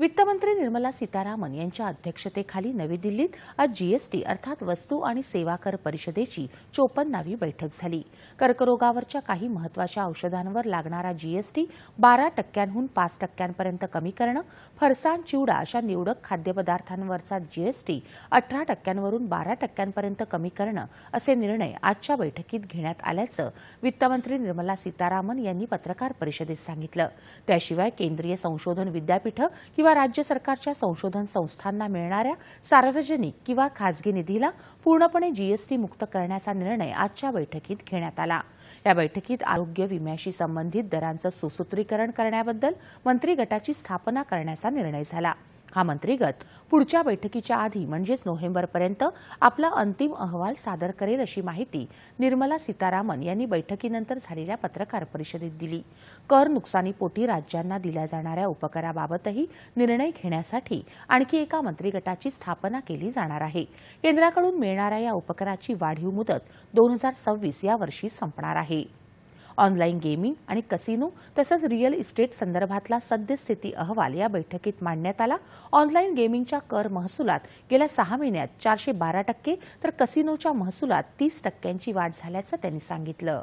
वित्तमंत्री निर्मला सीतारामन यांच्या अध्यक्षतेखाली नवी दिल्लीत आज जीएसटी अर्थात वस्तू आणि सेवा कर परिषदेची चोपन्नावी बैठक झाली. कर्करोगावरच्या काही महत्त्वाच्या औषधांवर लागणारा जीएसटी बारा टक्क्यांहून पाच टक्क्यांपर्यंत कमी करणं फरसाण चिवडा अशा निवडक खाद्यपदार्थांवरचा जीएसटी अठरा टक्क्यांवरून बारा टक्क्यांपर्यंत कमी करणं असे निर्णय आजच्या बैठकीत घेण्यात आल्याचं वित्तमंत्री निर्मला सीतारामन यांनी पत्रकार परिषदेत सांगितलं. त्याशिवाय केंद्रीय संशोधन विद्यापीठं किंवा राज्य सरकारच्या संशोधन संस्थांना मिळणाऱ्या सार्वजनिक किंवा खासगी निधीला पूर्णपणे जीएसटी मुक्त करण्याचा निर्णय आजच्या बैठकीत घेण्यात आला. या बैठकीत आरोग्य विम्याशी संबंधित दरांचं सुसूत्रीकरण करण्याबद्दल मंत्रिगटाची स्थापना करण्याचा निर्णय झाला. हा मंत्रीगट पुढच्या बैठकीच्या आधी म्हणजेच नोव्हेंबरपर्यंत आपला अंतिम अहवाल सादर करेल अशी माहिती निर्मला सीतारामन यांनी बैठकीनंतर झालेल्या पत्रकार परिषदेत दिली. कर नुकसानीपोटी राज्यांना दिल्या जाणाऱ्या उपकराबाबतही निर्णय घेण्यासाठी आणखी एका मंत्रिगटाची स्थापना केली जाणार आहे. केंद्राकडून मिळणाऱ्या या उपकराची वाढीव मुदत दोन हजार सव्वीस या वर्षी संपणार आहे. ऑनलाईन गेमिंग आणि कसिनो तसंच रिअल इस्टेट संदर्भातला सद्यस्थिती अहवाल या बैठकीत मांडण्यात आला. ऑनलाईन गेमिंगच्या कर महसुलात गेल्या सहा महिन्यात चारशे बारा टक्के तर कसिनोच्या महसुलात तीस टक्क्यांची वाढ झाल्याचं त्यांनी सांगितलं.